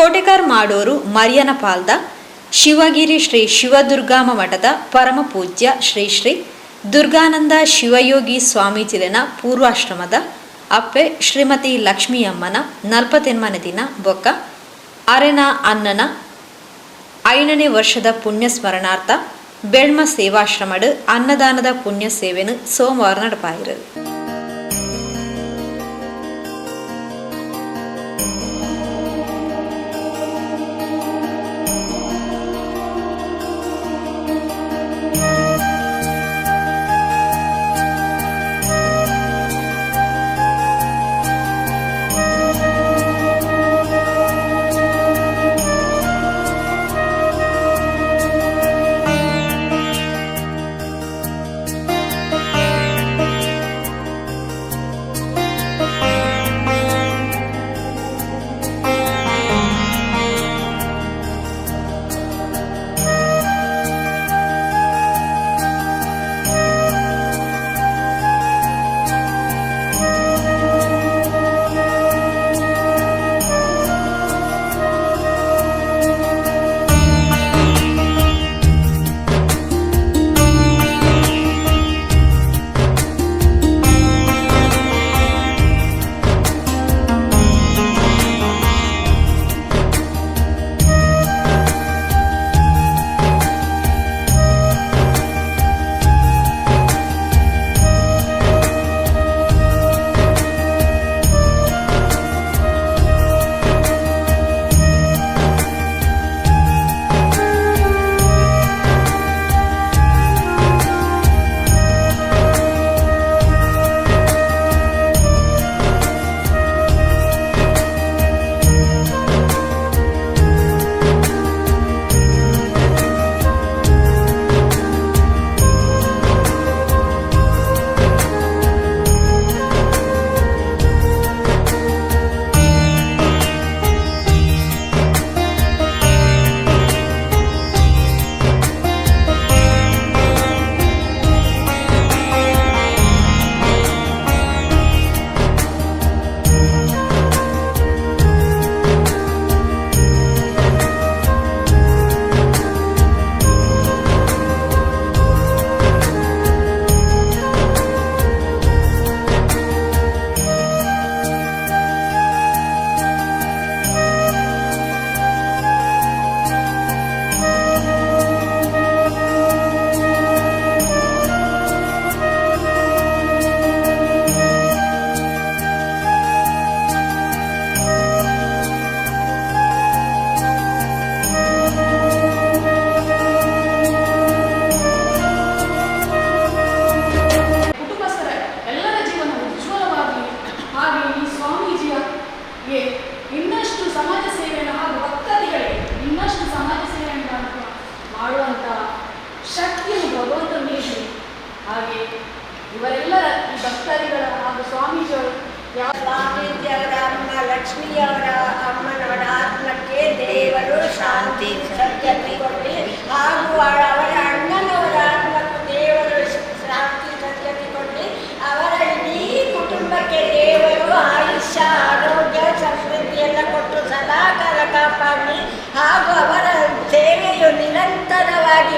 ಕೋಟೆಕಾರ್ ಮಾಡೋರು ಮರಿಯನಪಾಲ್ದ ಶಿವಗಿರಿ ಶ್ರೀ ಶಿವದುರ್ಗಾಮ ಮಠದ ಪರಮ ಪೂಜ್ಯ ಶ್ರೀ ಶ್ರೀ ದುರ್ಗಾನಂದ ಶಿವಯೋಗಿ ಸ್ವಾಮೀಜಿಲಿನ ಪೂರ್ವಾಶ್ರಮದ ಅಪ್ಪೆ ಶ್ರೀಮತಿ ಲಕ್ಷ್ಮಿಯಮ್ಮನ ನಲ್ಪತ್ತೆನ್ಮನೆ ದಿನ ಬೊಕ್ಕ ಅರೆನ ಅನ್ನನ ಐನನೇ ವರ್ಷದ ಪುಣ್ಯ ಸ್ಮರಣಾರ್ಥ ಬೆಳ್ಮ ಸೇವಾಶ್ರಮಡು ಅನ್ನದಾನದ ಪುಣ್ಯ ಸೇವೆನು ಸೋಮವಾರ ನಡಪಾಯಿರು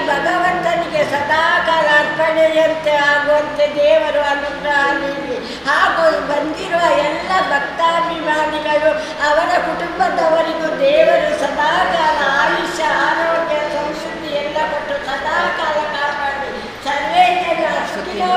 ಭಗವಂತನಿಗೆ ಸದಾಕಾಲ ಅರ್ಪಣೆಯಂತೆ ಆಗುವಂತೆ ದೇವರು ಅನುಗ್ರಹ ನೀಡಿ ಹಾಗೂ ಬಂದಿರುವ ಎಲ್ಲ ಭಕ್ತಾಭಿಮಾನಿಗಳು, ಅವರ ಕುಟುಂಬದವರಿಗೂ ದೇವರು ಸದಾಕಾಲ ಆಯುಷ್ಯ, ಆರೋಗ್ಯ ಸಂಸ್ಕೃತಿ ಎಲ್ಲ ಕೊಟ್ಟು ಸದಾಕಾಲ ಕಾಪಾಡಿ. ಸರ್ವೇ ಜನ ಸುಖಿನೋ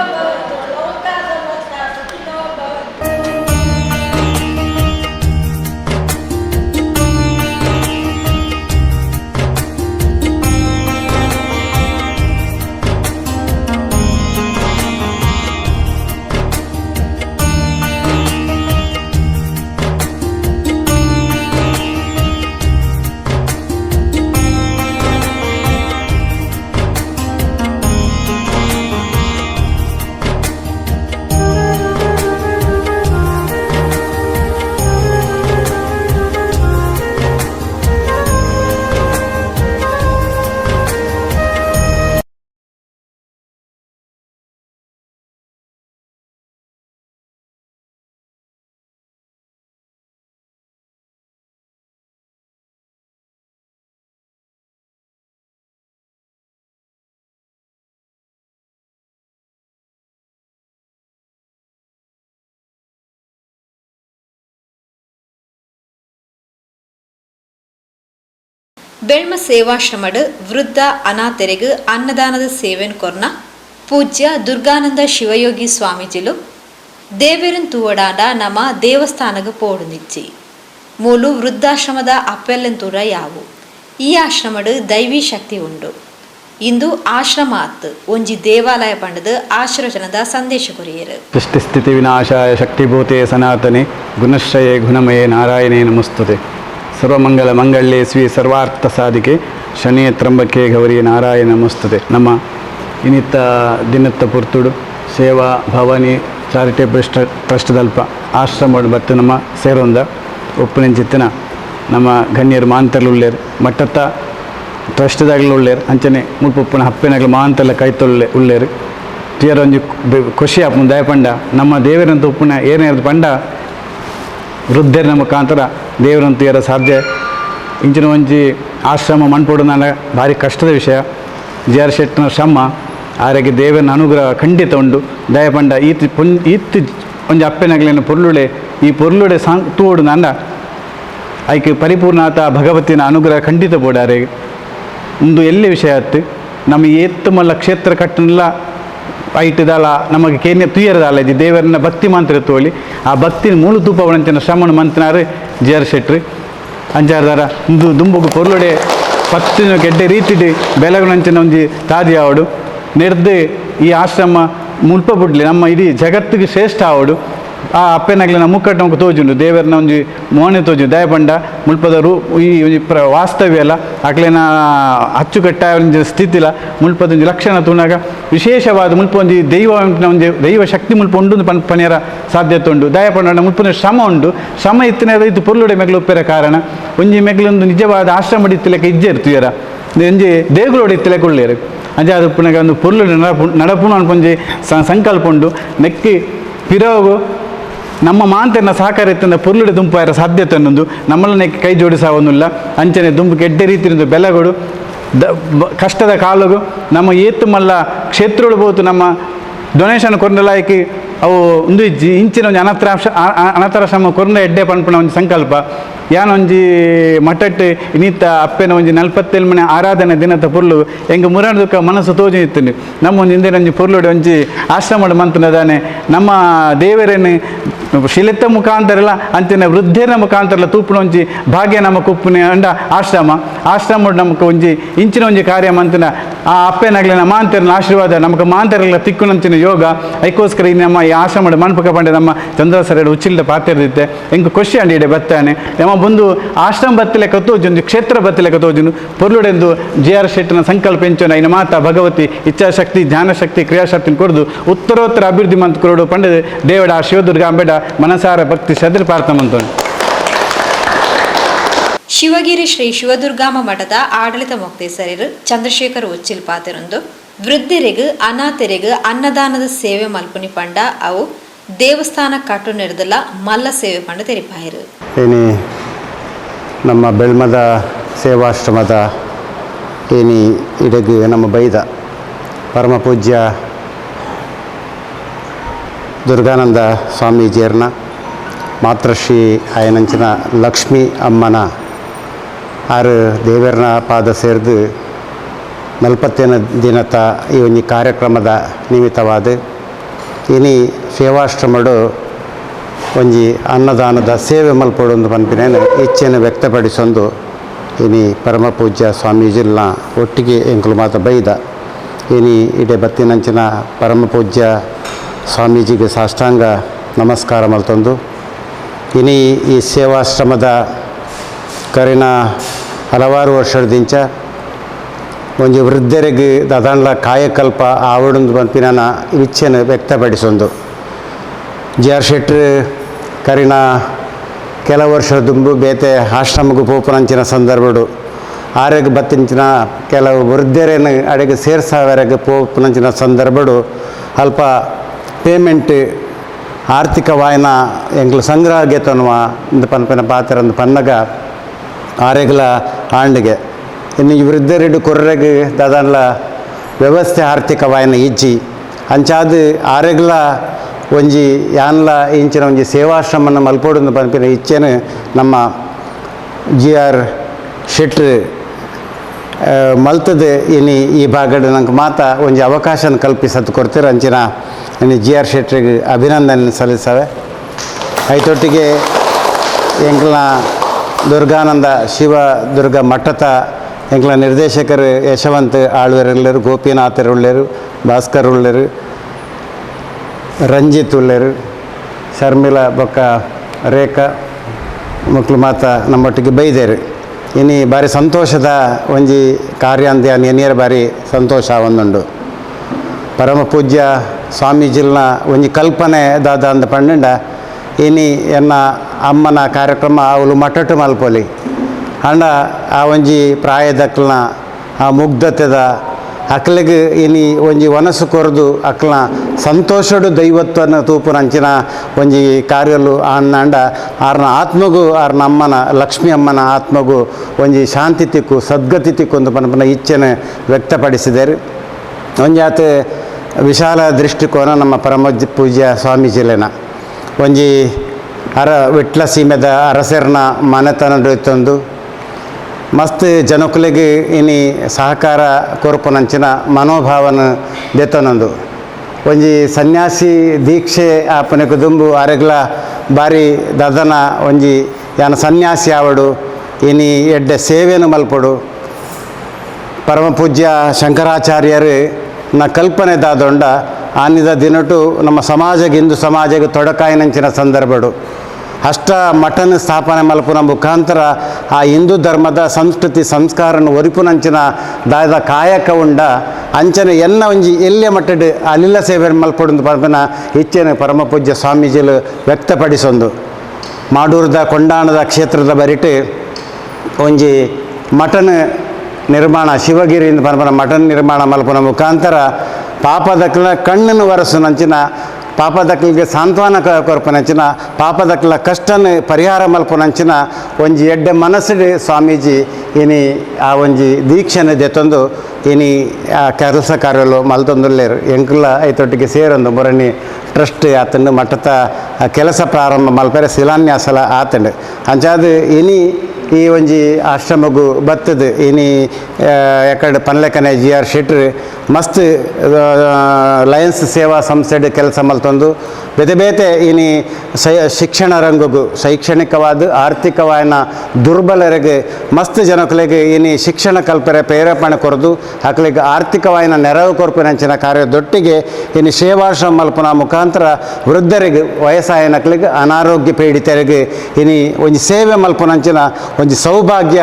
ಬೆಳ್ಮ ಸೇವಾಶ್ರಮಡ್ ವೃದ್ಧ ಅನಾಥರಿಗೆ ಅನ್ನದಾನದ ಸೇವೆನ್ ಕೊರ್ನ ಪೂಜ್ಯ ದುರ್ಗಾನಂದ ಶಿವಯೋಗಿ ಸ್ವಾಮೀಜಿಲು ದೇವೇರನ್ ತೂವಡಾಂಡ ನಮ್ಮ ದೇವಸ್ಥಾನಗ ಪೋಡುನಿಚ್ಚಿ ಮೂಲು ವೃದ್ಧಾಶ್ರಮದ ಅಪ್ಪೆಲ್ಲನ್ ತೂರ ಯಾವು. ಈ ಆಶ್ರಮಡ್ ದೈವಿ ಶಕ್ತಿ ಉಂಡು. ಇಂದು ಆಶ್ರಮ ಅತ್ ಒಂಜಿ ದೇವಾಲಯ ಪಂಡದ ಆಶ್ರವಚನದ ಸಂದೇಶ ಕೊರಿಯರು. ಸೃಷ್ಟಿಸ್ಥಿತಿ ವಿನಾಶಾಯ ಶಕ್ತಿಭೂತೆ ಸನಾತನೆ, ಗುಣಶ್ರಯೇ ಗುಣಮಯೇ ನಾರಾಯಣೇ ನಮಸ್ತುತೆ. ಸರ್ವಮಂಗಲ ಮಂಗಳ್ಯ ಶ್ರೀ ಸರ್ವಾರ್ಥ ಸಾಧಿಕೆ. ಶನಿಯ ತ್ರಂಬಕೆ ಗೌರಿ ನಾರಾಯಣ ಮುಸ್ತದೆ ನಮ್ಮ ಇನಿತ್ತ ದಿನತ್ತ ಪುರ್ತುಡು ಸೇವಾ ಭವಾನಿ ಚಾರಿಟೇಬಲ್ ಟ್ರಸ್ಟ್ ದಲ್ಪ ಆಶ್ರಮ ಬತ್ತು ನಮ್ಮ ಸೇರೊಂದ ಒಪ್ಪನೆಂಚಿತ್ತಿನ ನಮ್ಮ ಗಣ್ಯರು ಮಾಂತರ್ಲು ಉಳ್ಳೇರು ಮಟ್ಟತ್ತ ಟ್ರಸ್ಟ್ದಾಗಲು ಉಳ್ಳೇರು ಅಂಚನೆ ಮುಲ್ಪುಪ್ಪನ ಹಪ್ಪಿನಾಗಲು ಮಾಂತೆಲ್ಲ ಕೈತೊಳ್ಳೆ ಉಳ್ಳೇರು. ಒಂಜಿ ಖುಷಿ ಆಪುಂಡು ದಯಪಂಡ ನಮ್ಮ ದೇವರಂತ ಉಪ್ಪುನ ಏನೇ ಪಂಡ ವೃದ್ಧರ ಮುಖಾಂತರ ದೇವರಂತ ಏರ ಸಾಧ್ಯ. ಇಂಚಿನ ಒಂಜಿ ಆಶ್ರಮ ಮಣ್ಪುಡು ನನ್ನ ಭಾರಿ ಕಷ್ಟದ ವಿಷಯ. ಜಿ ಆರ್ ಶೆಟ್ಟಿನ ಶ್ರಮ ಆರೋಗ್ಯ ದೇವನ ಅನುಗ್ರಹ ಖಂಡಿತ ಉಂಡು ದಯಪಂಡ ಈತಿ ಪುನ್ ಈತಿ ಒಂಜಿ ಅಪ್ಪೆನಗಲಿನ ಪೊರ್ಲುಡೆ ಈ ಪೊರ್ಲುಡೆ ಸಾಂಗ್ ತೂಡು ನನ್ನ ಐಕೆ ಪರಿಪೂರ್ಣಾತ ಭಗವತಿನ ಅನುಗ್ರಹ ಖಂಡಿತ ಬೋಡಾರೆ ಒಂದು ಎಲ್ಲಿ ವಿಷಯ ಆಯ್ತು ನಮ್ಮ ಏತ್ತು ಮಲ್ಲ ಕ್ಷೇತ್ರ ಕಟ್ಟನೆಲ್ಲ ಐಟದಲ್ಲ ನಮಗೆ ಕೇನ್ಯ ತುಯ್ಯರದಲ್ಲ ಇದು ದೇವರನ್ನ ಭಕ್ತಿ ಮಂತ್ರ ತೋಳಿ. ಆ ಭಕ್ತಿ ಮೂಲ ತೂಪ ಉಣಂತಿನ ಶ್ರಮಣ ಮಂತ್ನಾರು ಜೇರ್ ಶೆಟ್ರಿ. ಅಂಚಾರದಾರ ಇಂದು ದುಂಬುಗು ಪೊರ್ಲೊಡೆ ಪತ್ತಿನ ಗೆಡ್ಡೆ ರೀತಿಡಿ ಬೆಲಗಣಂಚಿನ ಒಂಜಿ ತಾದಿ ಆವಡು ನೆಡ್ದು ಈ ಆಶ್ರಮ ಮುಲ್ಪ ಬಿಡ್ಲಿ, ನಮ್ಮ ಇಡೀ ಜಗತ್ತಿಗೆ ಶ್ರೇಷ್ಠ ಆವಡು ಆ ಅಪ್ಪೆನಾಗ್ಲಿನ ಮುಕ್ಕಟ್ಟು ನಮ್ಗೆ ತೋಜುಂಡು, ದೇವರನ್ನ ಒಂಜಿ ಮೋನೆ ತೋಜು ದಯಪಂಡ, ಮುಲ್ಪದ ರೂ ಈ ಒಂಜಿ ಪ್ರ ವಾಸ್ತವ್ಯ ಅಲ್ಲ ಅಕ್ಲೆನ ಅಚ್ಚುಕಟ್ಟಾಯ ಒಂಜಿ ಸ್ಥಿತಿಲ ಮುಲ್ಪದ ಒಂಜಿ ಲಕ್ಷಣ ತೂನಾಗ ವಿಶೇಷವಾದ ಮುಲ್ಪ ಒಂಜಿ ದೈವ ಒಂಜಿ ದೈವ ಶಕ್ತಿ ಮುಲ್ಪ ಉಂಡು ಪನ್ ಪನಿಯರ ಸಾಧ್ಯತೆ ಉಂಡು ದಯಪಂಡ ಮುಲ್ಪನ ಶ್ರಮ ಉಂಡು ಶ್ರಮ ಇತ್ತಿನ ಇದು ಪೊರ್ಲುಡೆ ಮೆಗ್ಲು ಉಪ್ಪೆರ ಕಾರಣ. ಒಂಜಿ ಮೆಗ್ಲೊಂದು ನಿಜವಾದ ಆಶ್ರಮ ಇತ್ತಿಲೆಕ್ಕ ಇಜ್ಜೆ ಇರ್ತೀಯರ ಒಂಜಿ ದೇಗುಲೋಡು ಇತ್ತಿಲೆಕ್ಕ ಉಳ್ಳೇರು ಅಂಜೆ ಅದು ಪುನಃ ಒಂದು ಪೊರ್ಲುಡೆ ನಡಪು ಅನ್ಪೊಂಜಿ ಸಂಕಲ್ಪ ಉಂಡು ನೆಕ್ಕಿ ಪಿರೋಗು ನಮ್ಮ ಮಾಂತೆನ ಸಹಕಾರ ಪುರುಳಿಡ ದುಂಪಾಯರ ಸಾಧ್ಯತೆ ಅನ್ನೊಂದು ನಮ್ಮಲ್ಲೇ ಕೈ ಜೋಡಿಸಾವನ್ನಿಲ್ಲ ಅಂಚನೆ ದುಂಬು ಕೆಡ್ಡೆ ರೀತಿಯಿಂದ ಬೆಲಗಳು ದ ಕಷ್ಟದ ಕಾಲಗು, ನಮ್ಮ ಏತು ಮಲ್ಲ ಕ್ಷೇತ್ರಗಳು ಬೋತು ನಮ್ಮ ಡೊನೇಷನ್ ಕೊರ್ನಲಾಯ್ಕಿ ಅವು ಒಂದು ಇಂಚಿನ ಒಂದು ಅನಾಥಾಶ್ರ ಅನಾಥಾಶ್ರಮ ಕೊರ್ನ ಎಡ್ಡೆ ಪನ್ಪುನ ಒಂದು ಸಂಕಲ್ಪ. ಯಾನೊಂಜಿ ಮಟ್ಟಟ್ಟು ಇನ್ನಿತ್ತ ಅಪ್ಪೆನ ಒಂಜಿ ನಲ್ಪತ್ತೇಳು ಮನೆ ಆರಾಧನೆ ದಿನದ ಪುರ್ಲು ಎಂಗೆ ಮುರಾಣದಕ್ಕ ಮನಸ್ಸು ತೋಜಿ ಇತ್ತು ನಮ್ಮ ಒಂದು ಹಿಂದೆ ಒಂಜಿ ಪುರ್ಲುಡೆ ಒಂಜಿ ಆಶ್ರಮ ಮಂತನದಾನೆ ನಮ್ಮ ದೇವರೇನು ಶಿಲೆತ್ತ ಮುಖಾಂತರಲ್ಲ, ಅಂತಿನ ವೃದ್ಧರ ಮುಖಾಂತರಲ್ಲ ತೂಪುನ ಒಂಜಿ ಭಾಗ್ಯ ನಮಕ್ ಕುಪ್ಪನೆ ಅಂಡ ಆಶ್ರಮ. ಆಶ್ರಮ ನಮಕ್ ಒಂಜಿ ಇಂಚಿನ ಒಂಜಿ ಕಾರ್ಯ ಮಂತಿನ ಆ ಅಪ್ಪೆನಾಗ್ಲಿನ ಮಾಂತರನ ಆಶೀರ್ವಾದ, ನಮಗೆ ಮಾಂತರಲ್ಲ ತಿಕ್ಕುನಂಚಿನ ಯೋಗ, ಐಕೋಸ್ಕರ ಈ ನಮ್ಮ ಈ ಆಶ್ರಮದ ಮನ್ಪಕ ಪಂಡೆ ನಮ್ಮ ಚಂದ್ರಸರ ಉಚ್ಚಿಲ್ದ ಪಾತ್ರದಿತ್ತೆ ಎಂಕ್ ಖುಷಿ ಅಂಡಿ ಇಡೆ ಬತ್ತಾನೆ. ನಮ್ಮ ಬಂದು ಆಶ್ರಮ ಬತ್ತಲೆ ಕತ್ತೋಜೊಂದು, ಕ್ಷೇತ್ರ ಬತ್ತಲೆ ಕತ್ತೋಜುನು ಪೊರ್ಲುಡೆಂದು ಜೆ ಆರ್ ಶೆಟ್ಟಿನ ಸಂಕಲ್ಪ ಎಂಚೋನ ಐನ ಮಾತಾ ಭಗವತಿ, ಇಚ್ಛಾಶಕ್ತಿ, ಜ್ಞಾನಶಕ್ತಿ, ಕ್ರಿಯಾಶಕ್ತಿನ ಕೊಡ್ದು, ಉತ್ತರೋತ್ತರ ಅಭಿವೃದ್ಧಿ ಮಂತ್ ಕೊರಡು ಪಂಡೆ ದೇವಡ ಶಿವದುರ್ಗ ಅಂಬೇಡ ಮನಸಾರ ಭಕ್ತಿ ಸದ್ರ ಮಂತೋನು ಶಿವಗಿರಿ ಶ್ರೀ ಶಿವದುರ್ಗಾಮ ಮಠದ ಆಡಳಿತ ಮೊಕ್ತೇಸರರು ಚಂದ್ರಶೇಖರ್ ಉಚ್ಚಿಲ್ ಪಾತೆರೊಂದು, ವೃದ್ಧಿರಿಗು, ಅನಾಥರಿಗು, ಅನ್ನದಾನದ ಸೇವೆ ಮಲ್ಪುನಿ ಪಂಡ, ಅವು ದೇವಸ್ಥಾನ ಕಟ್ಟು ನಡೆದಲ್ಲ ಮಲ್ಲ ಸೇವೆ ಪಂಡ ತೆರಿಪಾಯಿರು. ಏನಿ ನಮ್ಮ ಬೆಳ್ಮದ ಸೇವಾಶ್ರಮದ ಏನಿ ಇಡಗು ನಮ್ಮ ಬೈದ ಪರಮ ಪೂಜ್ಯ ದುರ್ಗಾನಂದ ಸ್ವಾಮೀಜಿಯರ್ನ, ಮಾತೃಶ್ರೀ ಆಯನಂಚಿನ ಲಕ್ಷ್ಮೀ ಅಮ್ಮನ ಆರು ದೇವರನ ಪಾದ ಸೇರಿದು ನಲ್ಪತ್ತೇನ ದಿನದ ಈ ಒಂದು ಕಾರ್ಯಕ್ರಮದ ನಿಮಿತ್ತವಾದ ಇನಿ ಸೇವಾಶ್ರಮಡು ಒಂಜಿ ಅನ್ನದಾನದ ಸೇವೆ ಮಲ್ಪಡೊಂದು ಪನ್ಪಿನೇನು ಇಚ್ಛೆಯನ್ನು ವ್ಯಕ್ತಪಡಿಸೊಂದು ಇನಿ ಪರಮ ಪೂಜ್ಯ ಸ್ವಾಮೀಜಿಲ್ನ ಒಟ್ಟಿಗೆ ಎಂಕುಲು ಮಾತ ಬೈದ. ಇನಿ ಇಡೆ ಬತ್ತಿನಂಚಿನ ಪರಮ ಪೂಜ್ಯ ಸ್ವಾಮೀಜಿಗೆ ಸಾಷ್ಟಾಂಗ ನಮಸ್ಕಾರ ಮಲ್ತೊಂದು. ಇನಿ ಈ ಸೇವಾಶ್ರಮದ ಕರಿನ ಹಲವಾರು ವರ್ಷದಿಂಚ ಒಂಜಿ ವೃದ್ಧರಿಗೆ ದದಾಂಡ್ಲ ಕಾಯಕಲ್ಪ ಆವಡೊಂದು ಪಂಪಿನ ಇಚ್ಛೆನ ವ್ಯಕ್ತಪಡಿಸೊಂದು. ಜಿ ಆರ್ ಶೆಟ್ರ್ ಕರಿನ ಕೆಲ ವರ್ಷ ದುಂಬು ಬೇತೆ ಆಶ್ರಮಕ್ಕೆ ಪೋಪುನಂಚಿನ ಸಂದರ್ಭಡು. ಆರೋಗ್ಯ ಬತ್ತಿಂಚಿನ ಕೆಲವು ವೃದ್ಧರೇನು ಅಡೆಗೆ ಸೇರ್ಸಾವರೆಗೆ ಪೋಪುನಂಚಿನ ಸಂದರ್ಭಡು ಅಲ್ಪ ಪೇಮೆಂಟ್ ಆರ್ಥಿಕ ವಾಯನ ಎಂಗ್ಲು ಸಂಗ್ರಹ ಗೆತನುವ ಇಂದು ಪನ್ಪಿನ ಪಾತ್ರ ಪನ್ನಗ ಆರೆಗ್ಲ ಆಂಡ್ಗೆ. ಇನ್ನು ಇವರಿದ್ದರಿಡು ಕೊರ್ರೆಗ್ ದಾದಾನ್ಲ ವ್ಯವಸ್ಥೆ ಆರ್ಥಿಕ ವಾಯನ ಇಜ್ಜಿ ಅಂಚಾದ್ ಆರೆಗ್ಲ ಒಂಜಿ ಯಾನ್ಲ ಇಂಚಿನ ಒಂಜಿ ಸೇವಾಶ್ರಮನ ಮಲ್ಪೋಡು ಪಂಪಿನ ಇಚ್ಛೆನು ನಮ್ಮ ಜಿ ಆರ್ ಶೆಟ್ರ್ ಮಲ್ತದ ಇನಿ ಈ ಭಾಗಡ್ ನಂಗೆ ಮಾತ ಒಂಜಿ ಅವಕಾಶನ ಕಲ್ಪಿಸತ್ ಕೊಡ್ತೀರ ಅಂಚಿನ ಇನ್ನು ಜಿ ಆರ್ ಶೆಟ್ರಿಗೆ ಅಭಿನಂದನೆ ಸಲ್ಲಿಸವೆ. ಐತೊಟ್ಟಿಗೆ ಎಂಕ್ಲ ದುರ್ಗಾನಂದ ಶಿವ ದುರ್ಗ ಮಠತ ಎಂಕ್ಲ ನಿರ್ದೇಶಕರು ಯಶವಂತ್ ಆಳ್ವರುಳ್ಳರು ಗೋಪಿನಾಥರ್ ಉಳ್ಳರು ಭಾಸ್ಕರ್ ಉಳ್ಳರು, ರಂಜಿತ್ ಉಳ್ಳರು, ಶರ್ಮಿಳಾ ಬೊಕ್ಕ ರೇಖಾ ಮಕ್ಕಳು ಮಾತ ನಮ್ಮೊಟ್ಟಿಗೆ ಬೈದೇರು. ಇನ್ನು ಬಾರಿ ಸಂತೋಷದ ಒಂಜಿ ಕಾರ್ಯ ಅಂತ ಎನಿಯರ ಬಾರಿ ಸಂತೋಷ ಒಂದುಂಡು. ಪರಮ ಪೂಜ್ಯ ಸ್ವಾಮೀಜಿಲ್ನ ಒಂಜಿ ಕಲ್ಪನೆ ದಾದ ಅಂದ ಪಂಡ ಇನಿ ಎನ್ನ ಅಮ್ಮನ ಕಾರ್ಯಕ್ರಮ ಅವಳು ಮಟ್ಟಟ್ಟು ಮಲ್ಪೊಲಿ. ಅಂಡ ಆ ಒಂಜಿ ಪ್ರಾಯದಕ್ಲನ ಆ ಮುಗ್ಧತೆದ ಅಕ್ಲಿಗೆ ಇನಿ ಒಂಜಿ ಒನಸು ಕೊರದು ಅಕ್ಲನ ಸಂತೋಷಡು ದೈವತ್ವನ ತೂಪುನಂಚಿನ ಒಂಜಿ ಕಾರ್ಯಲು ಅನ್ನಂಡ ಆರ್ನ ಆತ್ಮಗೂ, ಆರ್ನ ಅಮ್ಮನ, ಲಕ್ಷ್ಮಿ ಅಮ್ಮನ ಆತ್ಮಗೂ ಒಂಜಿ ಶಾಂತಿ ತಿಕ್ಕು, ಸದ್ಗತಿ ತಿಕ್ಕು ಒಂದು ಪನಪನ ಇಚ್ಛೆನ ವ್ಯಕ್ತಪಡಿಸಿದರು. ಒಂಜಾತ್ ವಿಶಾಲ ದೃಷ್ಟಿಕೋನ ನಮ್ಮ ಪರಮ ಪೂಜ್ಯ ಸ್ವಾಮೀಜಿಲೆನ. ಒಂಜಿ ಅರ ವಿಟ್ಲ ಸೀಮೆದ ಅರಸೆರ್ನ ಮನೆತನ ತಂದು ಮಸ್ತ್ ಜನಕುಲಿಗೆ ಇನಿ ಸಹಕಾರ ಕೊರಪನಂಚಿನ ಮನೋಭಾವನ ದೆತ್ತನೊಂದು. ಒಂಜಿ ಸನ್ಯಾಸಿ ದೀಕ್ಷೆ ಆಪನೆ ದುಂಬು ಅರೆಗ್ಲ ಬಾರಿ ದದನ ಒಂಜಿ ಯಾನ ಸನ್ಯಾಸಿ ಆವಡು, ಇನಿ ಎಡ್ಡೆ ಸೇವೆಯನ್ನು ಮಲ್ಪಡು. ಪರಮಪೂಜ್ಯ ಶಂಕರಾಚಾರ್ಯರು, ನ ಕಲ್ಪನೆ ದಾದೊಂಡ ಆನಿದ ದಿನಟು ನಮ್ಮ ಸಮಾಜಕ್ಕೆ ಹಿಂದೂ ಸಮಾಜಕ್ಕೆ ತೊಡಕಾಯಿನಂಚಿನ ಸಂದರ್ಭಡು. ಅಷ್ಟ ಮಠನ ಸ್ಥಾಪನೆ ಮಲ್ಪುನ ಮುಖಾಂತರ ಆ ಹಿಂದೂ ಧರ್ಮದ ಸಂಸ್ಕೃತಿ ಸಂಸ್ಕಾರನ ಒರಿಪುನಂಚಿನ ದಾಯದ ಕಾಯಕ ಉಂಡ ಅಂಚನೆ ಎನ್ನ ಒಂಜಿ ಎಲ್ಲೆ ಮಟ್ಟಡ್ ಅಲಿಲ್ಲ ಸೇವೆ ಮಲ್ಪಡು ಪರಪನ ಹೆಚ್ಚಿನ ಪರಮಪೂಜ್ಯ ಸ್ವಾಮೀಜಿಲು ವ್ಯಕ್ತಪಡಿಸೊಂದು. ಮಾಡೂರದ ಕೊಂಡಾಣದ ಕ್ಷೇತ್ರದ ಬರಿಟ್ ಒಂಜಿ ಮಠನ ನಿರ್ಮಾಣ, ಶಿವಗಿರಿಯಿಂದ ಪರಪನ ಮಠನ ನಿರ್ಮಾಣ ಮಲ್ಪನ ಮುಖಾಂತರ ಪಾಪದಕ್ಲ ಕಣ್ಣನ್ನು ಒರೆಸುನಂಚಿನ ಪಾಪದಕ್ಲಿಗೆ ಸಾಂತ್ವನ ಕೊರ್ಪನಂಚಿನ ಪಾಪದಕ್ಲ ಕಷ್ಟನ ಪರಿಹಾರ ಮಲ್ಪನಂಚಿನ ಒಂಜಿ ಎಡ್ಡೆ ಮನಸ್ಸಿಡಿ ಸ್ವಾಮೀಜಿ ಇನಿ ಆ ಒಂಜಿ ದೀಕ್ಷೆನ ದೆತ್ತೊಂದು ಇನಿ ಆ ಕೆಲಸ ಕಾರ್ಯಲು ಮಲ್ತೊಂದುಲ್ಲೇರು. ಎಂಕುಲ ಐತೊಟ್ಟಿಗೆ ಸೇರೊಂದು ಮುರಣಿ ಟ್ರಸ್ಟ್ ಆತಂಡು ಮಠದ ಕೆಲಸ ಪ್ರಾರಂಭ ಮಲ್ಪರೆ ಶಿಲಾನ್ಯಾಸಲ ಆತಂಡು. ಅಂಚಾದ ಇನಿ ಈ ಒಂಜಿ ಆಶ್ರಮಗು ಬತ್ತದು. ಇನಿ ಎಕಡೆ ಪನ್ಲೆಕನೆ ಜಿ ಆರ್ ಶೆಟ್ರ್ ಮಸ್ತ್ ಲಯನ್ಸ್ ಸೇವಾ ಸಂಸ್ಥೆಡ್ ಕೆಲಸ ಮಲ್ತೊಂದು. ಬೇತೆ ಬೇತೆ ಇನಿ ಸೈ ಶಿಕ್ಷಣ ರಂಗಗು, ಶೈಕ್ಷಣಿಕವಾದ ಆರ್ಥಿಕವಾದ ದುರ್ಬಲರಿಗೆ, ಮಸ್ತ್ ಜನಕುಲಿಗೆ ಇನಿ ಶಿಕ್ಷಣ ಕಲ್ಪರೆ ಪ್ರೇರೇಪಣೆ ಕೊರದು ಅಕ್ಲಿಗೆ ಆರ್ಥಿಕವಾದ ನೆರವು ಕೊರಪಿನಂಚಿನ ಕಾರ್ಯದೊಟ್ಟಿಗೆ ಇನ್ನು ಸೇವಾಶ್ರಮ ಮಲ್ಪನ ಮುಖಾಂತರ ವೃದ್ಧರಿಗೆ, ವಯಸ್ಸಾಯನಕ್ಲಿಗೆ, ಅನಾರೋಗ್ಯ ಪೀಡಿತರಿಗೆ ಇನಿ ಒಂದು ಸೇವೆ ಮಲ್ಪನಂಚಿನ ಒಂದು ಸೌಭಾಗ್ಯ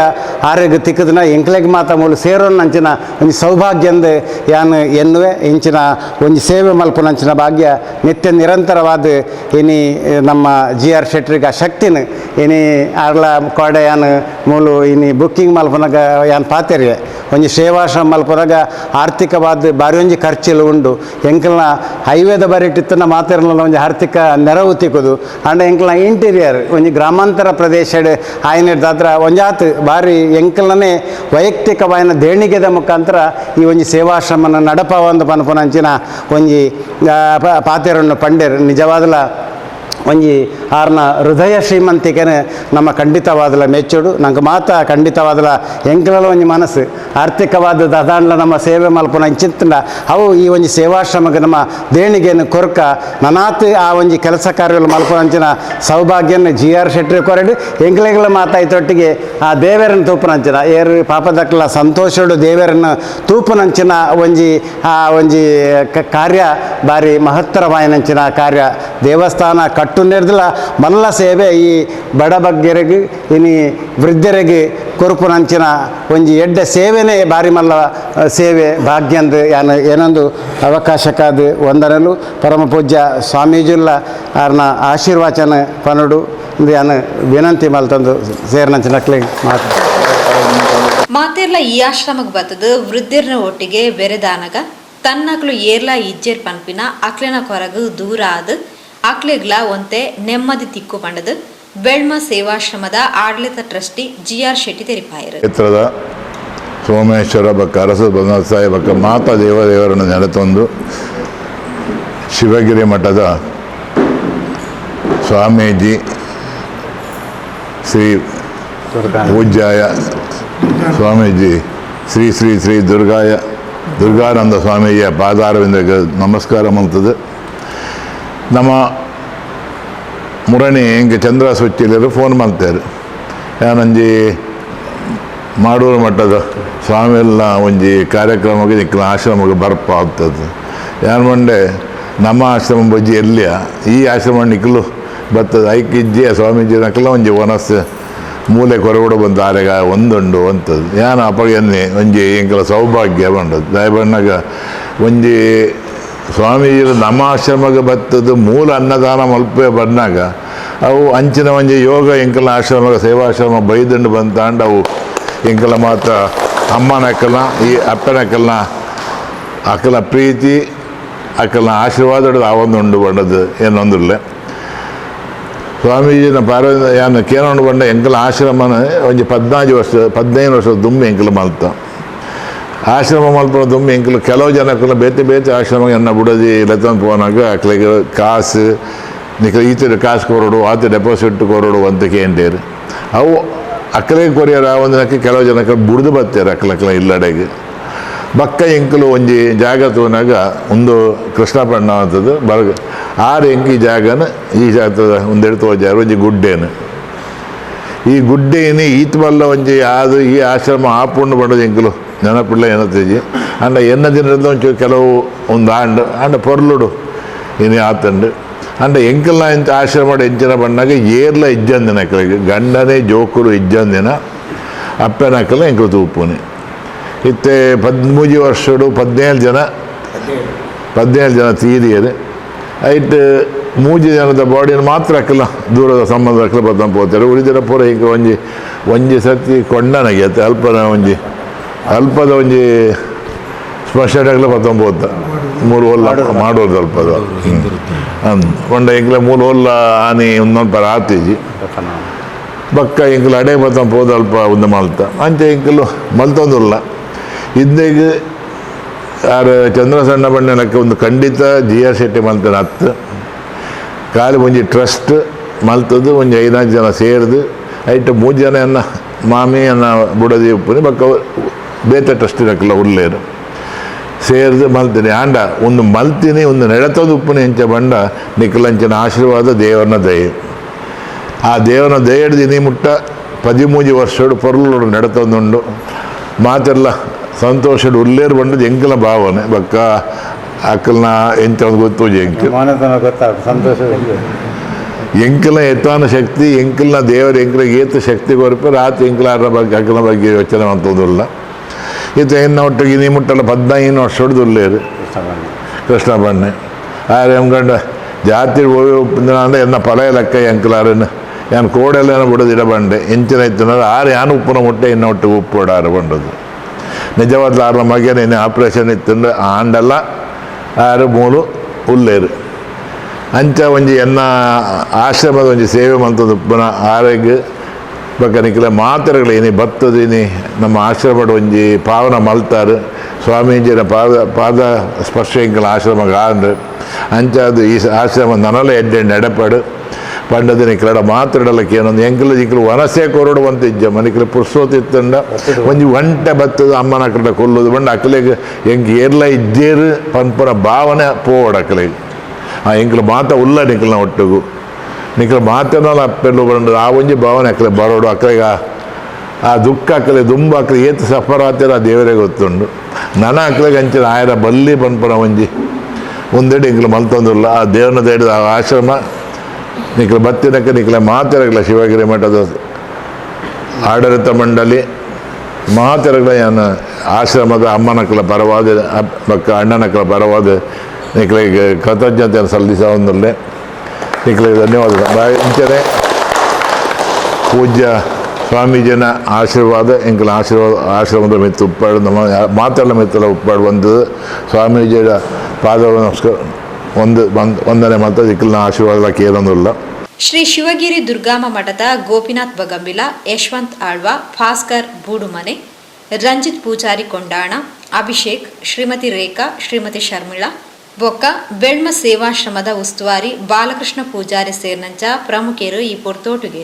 ಆರೋಗ್ಯ ತಿಕ್ಕದನ ಎಂಕ್ಲೆಗ್ ಮಾತ ಮೂಲ ಸೇರೋನಂಚಿನ ಒಂದು ಸೌಭಾಗ್ಯ ಎಂದು ಯಾನು ಎನ್ನುವೆ ಇಂಚಿನ ಒಂದು ಸೇವೆ ಮಲ್ಪನಂಚಿನ ಭಾಗ್ಯ ನಿತ್ಯ ನಿರಂತರವಾದ ಇನಿ ನಮ್ಮ ಜಿ ಆರ್ ಶೆಟ್ರಿಗೆ ಶಕ್ತಿನ ಇನಿ ಆರ್ಲ ಕೊಡೆ ಯಾನ್ ಮೂಲು ಇನಿ ಬುಕ್ಕಿಂಗ್ ಮಲ್ಪನಾಗ ಯಾನ್ ಪಾತೆರಿವೆ ಒಂಜಿ ಸೇವಾಶ್ರಮ ಮಲ್ಪನಗ ಆರ್ಥಿಕವಾದ ಬಾರಿ ಒಂಜಿ ಖರ್ಚಿಲು ಉಂಡು. ಎಂಕಲ್ನ ಹೈವೇದ ಬರಿಟ್ಟಿತ್ತನ ಮಾತಿರಲ್ಲ ಒಂಜಿ ಆರ್ಥಿಕ ನೆರವು ತಿಕ್ಕುದು. ಅಂಡ ಎಂಕಲ್ನ ಇಂಟೀರಿಯರ್ ಒಂಜಿ ಗ್ರಾಮಾಂತರ ಪ್ರದೇಶ ಆಯ್ನ ದಾತ್ರ ಒಂಜಾತ್ ಬಾರಿ ಎಂಕಲ್ನೇ ವೈಯಕ್ತಿಕವಾಯಿನ ದೇಣಿಗೆದ ಮುಖಾಂತರ ಈ ಒಂಜಿ ಸೇವಾಶ್ರಮನ ನಡಪವಂದು ಪನ್ಪುನಂಚಿನ ಒಂಜಿ ಪಾತೆರನ್ನು ಪಂಡೇರು. Yabadla ಒಂಜಿ ಆರ್ನ ಹೃದಯ ಶ್ರೀಮಂತಿಕೆನೆ ನಮ್ಮ ಖಂಡಿತವಾದಲ ಮೆಚ್ಚುಡು. ನಂಗೆ ಮಾತ ಖಂಡಿತವಾದಲ ಎಂಕಲ ಒಂಜಿ ಮನಸ್ಸು. ಆರ್ಥಿಕವಾದ ದದಾಂಡ್ಲ ನಮ್ಮ ಸೇವೆ ಮಲ್ಪನ ಚಿಂತನ. ಅವು ಈ ಒಂಜಿ ಸೇವಾಶ್ರಮಕ್ಕೆ ನಮ್ಮ ದೇಣಿಗೆಯನ್ನು ಕೊರ್ಕ. ನನಾತ್ ಆ ಒಂಜಿ ಕೆಲಸ ಕಾರ್ಯಗಳು ಮಲ್ಪನಂಚಿನ ಸೌಭಾಗ್ಯನ ಜಿ ಆರ್ ಶೆಟ್ಟಿ ಕೊರಡು. ಎಂಕ್ಲೆಗಳ ಮಾತಾಯ್ತೊಟ್ಟಿಗೆ ಆ ದೇವರನ್ನು ತೂಪನಂಚಿನ ಏರು ಪಾಪದಕ್ಕಲ ಸಂತೋಷಡು ದೇವರನ್ನು ತೂಪನಂಚಿನ ಒಂಜಿ ಆ ಒಂಜಿ ಕಾರ್ಯ ಬಾರಿ ಮಹತ್ತರವಾಯಿನಂಚಿನ ಕಾರ್ಯ. ದೇವಸ್ಥಾನ ಕಟ್ಟು ನಿರ್ದಲ ಮಲ್ಲ ಸೇವೆ ಈ ಬಡ ಬಗ್ಗೆರೆಗೆ ಇನಿ ವೃದ್ಧರಿಗೆ ಕೊರುಪುನಂಚಿನ ಒಂಜಿ ಎಡ್ಡ ಸೇವೆನೇ ಬಾರಿ ಮಲ್ಲ ಸೇವೆ ಭಾಗ್ಯಂದು ಯಾನು ಏನೊಂದು ಅವಕಾಶಕ್ಕಾದ ಪರಮ ಪೂಜ್ಯ ಸ್ವಾಮೀಜುಲ್ಲ ಅವ್ರನ್ನ ಆಶೀರ್ವಾಚನ ಪನಡು ಯಾನು ವಿನಂತಿ ಮಲ್ತಂದು ಸೇರ್ನಂಚಿನಕ್ಲಿ ಮಾತು. ಮಾತೆರ್ಲ ಈ ಆಶ್ರಮಕ್ಕೆ ಬತ್ತದು ವೃದ್ಧರ್ನ ಒಟ್ಟಿಗೆ ಬೆರೆದಾನಗ ತನ್ನಕ್ಲು ಏರ್ಲ ಇಜ್ಜೆರ್ ಪನ್ಪಿನ ಅಕ್ಲಿನ ಕೊರಗು ದೂರ ಆದ್ ಅಕ್ಲೆಗ್ಲ ಒಂತೆ ನೆಮ್ಮದಿ ತಿಕ್ಕು ಪಂಡದು ಬೆಳ್ಮ ಸೇವಾಶ್ರಮದ ಆಡಳಿತ ಟ್ರಸ್ಟಿ ಜಿ ಆರ್ ಶೆಟ್ಟಿ ತೆರಿಪಾಯರು. ಕ್ಷೇತ್ರದ ಸೋಮೇಶ್ವರ ಬಕ್ಕ, ಅರಸ ಬನಸಾಯಿ ಬಕ್ಕ, ಮಾತಾ ದೇವದೇವರನ್ನು ನೆಲೆತಂದು ಶಿವಗಿರಿ ಮಠದ ಸ್ವಾಮೀಜಿ ಶ್ರೀ ಪೂಜ್ಯಾಯ ಸ್ವಾಮೀಜಿ ಶ್ರೀ ಶ್ರೀ ಶ್ರೀ ದುರ್ಗಾಯ ದುರ್ಗಾನಂದ ಸ್ವಾಮೀಜಿಯ ಪಾದಾರವಿಂದ ನಮಸ್ಕಾರ ಮಾಡ್ತದೆ ನಮ್ಮ ಮುರಣಿ ಹಿಂಗೆ ಚಂದ್ರ ಸುಚ್ಚಿಲರು ಫೋನ್ ಮಾಡ್ತಾರೆ. ಯಾನಂಜಿ, ಮಾಡೂರು ಮಠದ ಸ್ವಾಮಿ ಎಲ್ಲ ಒಂಜಿ ಕಾರ್ಯಕ್ರಮಕ್ಕೆ ನಿಕ್ಕಿನ ಆಶ್ರಮಕ್ಕೆ ಬರ್ಪ ಆಗ್ತದೆ ಯಾನ್ ಮಂಡೆ ನಮ್ಮ ಆಶ್ರಮ ಬಜ್ಜಿ ಎಲ್ಲಿಯ? ಈ ಆಶ್ರಮ ನಿಕ್ಕಲು ಬರ್ತದೆ. ಐಕಿಜ್ಜಿ ಸ್ವಾಮೀಜಿ ನಕ್ಲ ಒಂಜಿ ವನಸ್ ಮೂಲೆ ಕೊರಗೂಡ ಬಂದು ಆರೆಗ ಒಂದುಂಡು ಅಂತದ್ದು. ಯಾನ ಅಪಗನ್ನೆ, ಒಂಜಿ ಇಂಕಲ ಸೌಭಾಗ್ಯ ಬಂಡದು ದಯಬಣ್ಣಗ ಒಂಜಿ ಸ್ವಾಮೀಜಿರು ನಮ್ಮ ಆಶ್ರಮಕ್ಕೆ ಬರ್ತದ್ದು ಮೂಲ ಅನ್ನದಾನ ಮಲ್ಪೆ ಬಂದಾಗ ಅವು ಅಂಚಿನ ಒಂಜಿ ಯೋಗ, ಎಂಕಲ ಆಶ್ರಮ, ಸೇವಾಶ್ರಮ, ಬೈದಂಡು ಬಂತಾಂಡ ಅವು. ಎಂಕಲ ಮಾತ್ರ ಅಮ್ಮನ ಅಕ್ಕಲ ಈ ಅಪ್ಪನ ಅಕ್ಕಲ್ನ, ಅಕ್ಕಲ ಪ್ರೀತಿ, ಅಕ್ಕಲ್ನ ಆಶೀರ್ವಾದ ಆವೊಂದುಂಡು ಬಂಡದು ಏನೊಂದಿಲ್ಲ. ಸ್ವಾಮೀಜಿನ ಪಾರ ಯಾನು ಕೇನೊಂಡು ಬಂಡ ಎಂಕಲ ಆಶ್ರಮನ ಒಂಜಿ ಪದ್ನಾಲ್ಕು ವರ್ಷ, ಪದಿನೈದು ವರ್ಷದ ದುಮ್ಮಿ ಎಂಕಲ ಮಲ್ತ. ಆಶ್ರಮ ಮಲ್ಪನ ದುಮ್ಮಿ ಎಂಕಲು ಕೆಲವು ಜನಕ್ಕಲ್ಲ ಬೇತೆ ಬೇತೆ ಆಶ್ರಮ ಎನ್ನ ಬುಡದಿ ಲೆತನ್ ಪೋನಾಗ ಅಕ್ಲಿಗೆ ಕಾಸು ನಿಕ ಈಚೆ ಕಾಸು ಕೊರೋಡು ಆತ ಡೆಪಾಸಿಟ್ ಕೊರೋಡು ಅಂತ ಕೇಂದ್ರ ಅವು ಅಕ್ಕಲೆ ಕೊರಿಯರ ಒಂದಿನಕ್ಕೆ ಕೆಲವು ಜನಕ್ಕೆ ಬುಡ್ದು ಬರ್ತಾರೆ ಅಕ್ಕಲಕ್ಕಲ ಇಲ್ಲಡೆಗೆ. ಬಕ್ಕ ಎಂಕಲು ಒಂಜಿ ಜಾಗ ತೋನಾಗ ಒಂದು ಕೃಷ್ಣಪಣ್ಣ ಅಂತದ್ದು, ಬರಗ ಆರು ಎಂಕಿ ಜಾಗನ ಈ ಜಾಗದ ಒಂದೆರಡು ತೋಜಾರು ಒಂಜಿ ಗುಡ್ಡೇನು. ಈ ಗುಡ್ಡೇನಿ ಈತ್ ಬಲ್ಲ ಒಂಜಿ ಅದು ಈ ಆಶ್ರಮ ಆಪುಂಡು ಬಂಡದು ಎಂಕಲು ನೆನಪಿಲ್ಲ ಏನತ್ತೇಜಿ ಅಂಡ ಎನ್ನ ದಿನದ ಒಂಚೂರು ಕೆಲವು ಒಂದು ಆಂಡ್ ಅಂಡ ಪೊರ್ಲುಡು. ಇನಿ ಆತಂಡು. ಅಂಡ ಎಂಕಲ್ನ ಎಂಚ ಆಶ್ರಮ ಎಂಚಿನ ಬಣ್ಣಾಗ ಏರ್ಲ ಇಜ್ಜಂದಿನ ಅಕ್ಕಲಿಗೆ ಗಂಡನೇ ಜೋಕುಲು ಇಜ್ಜಂದಿನ ಅಪ್ಪನಕ್ಕಲ ಎಂಕಲು ತೂಪುನಿ. ಇತ್ತೆ ಪದ್ಮೂಜಿ ವರ್ಷಡು ಪದಿನೇಳು ಜನ. ಪದಿನೇಳು. ಜನ ತೀರಿಯರು ಐಟ್ ಮೂಜಿ ಜನದ ಬಾಡಿಯನ್ನು ಮಾತ್ರ ಹಾಕಲ್ಲ, ದೂರದ ಸಂಬಂಧ ಹಾಕಲು ಬರ್ತಾ ಪೋತಾರೆ ಉಳಿದಿರ ಪೂರ ಈಗ ಒಂಜಿ ಒಂಜಿ ಸರ್ತಿ ಕೊಂಡನಗೆ ಅತ್ತೆ, ಅಲ್ಪನ ಒಂಜಿ, ಅಲ್ಪದ ಒಂಜಿ ಸ್ಮಶಾನ ಹಾಕಲು ಬರ್ತಾ ಪೋತ ಮೂರು ಹೊಲ್ಲ ಮಾಡೋದು ಅಲ್ಪದ ಕೊಂಡ ಎಂಗ್ಲ ಮೂರು ಹೊಲ್ಲ ಆನೆ ಒಂದೊಂದು ಪರ ಆತೀಜಿ ಬಕ್ಕ ಎಂಕಲು ಅಡೆ ಬರ್ತಾ ಪೋದ ಅಲ್ಪ ಒಂದು ಮಲ್ತ. ಅಂಚೆ ಎಂಕಲು ಮಲ್ತೊಂದುಲ್ಲ. ಇದ್ದೇಗ ಯಾರು ಚಂದ್ರ ಸಣ್ಣ ಬಣ್ಣನಕ್ಕೆ ಒಂದು ಖಂಡಿತ ಜಿ ಆರ್ ಶೆಟ್ಟಿ ಮಲ್ತನ ಹತ್ತು. ಕಾಲು ಒಂಜಿ ಟ್ರಸ್ಟ್ ಮಲ್ತದ್ದು ಒಂಜಿ ಐದಾರು ಜನ ಸೇರಿದು ಐಟ್ ಮೂರು ಜನ ಎನ್ನ ಮಾಮಿ ಅನ್ನ ಬುಡದಿ ಉಪ್ಪುನಿ, ಬಕ್ಕ ಬೇತೆ ಟ್ರಸ್ಟಿನಕ್ಕೆಲ್ಲ ಉಳ್ಳೇರು ಸೇರಿದು ಮಲ್ತೀನಿ. ಆಂಡ, ಒಂದು ಮಲ್ತೀನಿ, ಒಂದು ನೆಡತದ ಉಪ್ಪುನಿ ಹೆಂಚ ಬಂಡ ನಿಕ್ಕಲಂಚಿನ ಆಶೀರ್ವಾದ, ದೇವರನ್ನ ದಯೆ. ಆ ದೇವನ ದಯಡ್ದು ನೀ ಮುಟ್ಟ, ಪದಿಮೂಜಿ ವರ್ಷಡು ಪೊರ್ಲು ನಡೆತೊಂದುಂಡು ಮಾತೆಲ್ಲ ಸಂತೋಷಡು ಉಲ್ಲೇರು ಬಂಡದು ಎಂಕಲ ಭಾವನೆ ಬಕ್ಕ ಅಕ್ಕಲ್ನ ಎಂಚ ಒಂದು ಗೊತ್ತು ಎಂಕ್ ಮೌನತನ ಗೊತ್ತಾಗ್ತದೆ ಸಂತೋಷ ಎಂಕಲ ಎತ್ತಾನ ಶಕ್ತಿ ಎಂಕಲ್ನ ದೇವರ ಎಂಕಲ ಏತ ಶಕ್ತಿ ಕೊರಪೆ ರಾತ್ರಿ ಎಂಕಲಾರ ಬಗ್ಗೆ ಅಕ್ಕಲ ಬಗ್ಗೆ ಯೋಚನೆ ಮಾಡ್ತೋದಿಲ್ಲ ಈತ ಎನ್ನ ಒಟ್ಟಿಗೆ ನೀ ಮುಟ್ಟಲ್ಲ ಪದ್ನೈದು ವರ್ಷ ಹೊಡೆದುಲ್ಲೇರು ಕೃಷ್ಣ ಬಣ್ಣೆ ಆರೆ ಎಂಗಂಡ ಜಾತಿ ಹೋಗಿ ಅಂದ್ರೆ ಎನ್ನ ಪಲಯ ಲೆಕ್ಕ ಎಂಕಲಾರನ್ನು ಯಾನ್ ಕೋಡೆಲ್ಲ ಬಿಡೋದಿಡ ಬಂಡೆ ಎಂಚಿನ ಇತ್ತು ಆರು ಯಾನು ಉಪ್ಪುನ ಮುಟ್ಟೆ ಇನ್ನ ಒಟ್ಟಿಗೆ ಉಪ್ಪು ಆರು ಬಂಡದು ನಿಜವಾದ ಆರ ಮಗ ಏನೇ ಆಪ್ರೇಷನ್ ಇತ್ತಂದ್ರೆ ಆಂಡಲ್ಲ ಆರು ಮೂಲು ಉಲ್ಲೇರು ಅಂಚ ಒಂಜಿ ಎನ್ನ ಆಶ್ರಮದ ಒಂಜಿ ಸೇವೆ ಮಂತದ ಉಪ್ಪುನ ಆರೋಗ್ಯ ಬಗ್ಗೆ ನಿಖಿಲ ಮಾತ್ರೆಗಳು ಏನಿ ಬತ್ತದಿನಿ ನಮ್ಮ ಆಶ್ರಮದ ಒಂಜಿ ಪಾವನ ಮಲ್ತಾರು ಸ್ವಾಮೀಜಿನ ಪಾದ ಪಾದ ಸ್ಪರ್ಶ ಆಶ್ರಮ ಗಾಂಡ್ ಅಂಚಾದ ಈ ಆಶ್ರಮ ನನಲ ಎಡ್ಡೆ ನೆಡಪಡು ಪಂಡದ ನಿಖಲಡ ಮಾತ್ರಡಲಕ್ಕೆ ಏನೊಂದು ಎಂಕಲ ನಿಖಲು ವನಸೆ ಕೊರಡು ಅಂತ ಇಜ್ಜ ಮನಿಕಲ ಪುರ್ಸೋತ್ ಇತ್ತಂಡ. ಒಂಜಿ ಒಂಟೆ ಬತ್ತದ ಅಮ್ಮನ ಕಡೆ ಕೊಲ್ಲೋದು. ಬಂಡ ಅಕ್ಕಲಿಗೆ ಎಂಕ್ ಏರ್ಲ ಇದ್ದೇರು ಪನ್ಪುರ ಭಾವನೆ ಪೋವಡ ಅಕ್ಕಲಿಗೆ ಆ ಎಂಕಲು ಮಾತ ಉಲ್ಲ ನಿಖಲ್ನ ಒಟ್ಟಿಗೂ. ನಿಕ್ಕಲ ಮಾತನಾಲ ಅಪ್ಪೆಲ್ಲು ಬಂಡ ಆ ಒಂಜಿ ಭಾವನೆ ಅಕ್ಕಲೆ ಬರೋಡು. ಅಕ್ಕಲಿಗ ಆ ದುಃಖ ಅಕ್ಕಲೆ ದುಂಬ ಅಕ್ಕಲೆ ಏತು ಸಫರಾತಿರ ಆ ದೇವರೇ ಗೊತ್ತುಂಡು. ನನ ಅಕ್ಕಲಿಗೆ ಅಂಚಿನ ಆಯರ ಬಲ್ಲಿ ಪನ್ಪುರ ಒಂಜಿ. ಒಂದೆಡೆ ಇಂಕ್ಲು ಮಲ್ತೊಂದುಲ್ಲ ಆ ದೇವನ ದೇಡಿದ ಆಶ್ರಮ ನಿಖಲ ಬತ್ತಿನಕ್ಕೆ ನಿಖಲ ಮಾತೆರಗಲ ಶಿವಗಿರಿ ಮಠದ ಆಡಳಿತ ಮಂಡಳಿ, ಮಾತೆರಗಲ ಯಾನ ಆಶ್ರಮದ ಅಮ್ಮನಕ್ಕಲ ಪರವಾದ ಮಕ್ಕ ಬಕ್ಕ ಅಣ್ಣನಕ್ಕಲ ಪರವಾದ, ನಿಖಲಿಗೆ ಕೃತಜ್ಞತೆಯನ್ನು ಸಲ್ಲಿಸ ಒಂದಲ್ಲೇ ನಿಖಲಿಗೆ ಧನ್ಯವಾದ ಇಂಚನೆ ಪೂಜ್ಯ ಸ್ವಾಮೀಜಿನ ಆಶೀರ್ವಾದ ಎಂಕಲ ಆಶೀರ್ವಾದ, ಆಶ್ರಮದ ಮಿತ್ತು ಉಪ್ಪಾಡು ನಮ್ಮ ಮಾತೆಲ್ಲ ಮಿತ್ತಲ ಉಪ್ಪಾಡು ಒಂದು ಸ್ವಾಮೀಜಿಯ ಪಾದ ನಮಸ್ಕಾರ. ಒಂದು ಒಂದನೇ ವಂದನೆ ಮತ್ತು ದಿಕ್ಕಲಿನ ಆಶೀರ್ವಾದ ಕೇಳೊಂದಿಲ್ಲ ಶ್ರೀ ಶಿವಗಿರಿ ದುರ್ಗಾಮ ಮಠದ ಗೋಪಿನಾಥ್ ಬಗಂಬಿಲ ಯಶವಂತ್ ಆಳ್ವ, ಭಾಸ್ಕರ್ ಬೂಡುಮನೆ, ರಂಜಿತ್ ಪೂಜಾರಿ ಕೊಂಡಾಣ, ಅಭಿಷೇಕ್, ಶ್ರೀಮತಿ ರೇಖಾ, ಶ್ರೀಮತಿ ಶರ್ಮಿಳಾ, ಬೊಕ್ಕ, ಬೆಳ್ಮ ಸೇವಾಶ್ರಮದ ಉಸ್ತುವಾರಿ ಬಾಲಕೃಷ್ಣ ಪೂಜಾರಿ ಸೇರ್ನಂಚ ಪ್ರಮುಖರು ಈ ಪೊರ್ತೋಟುಗೆ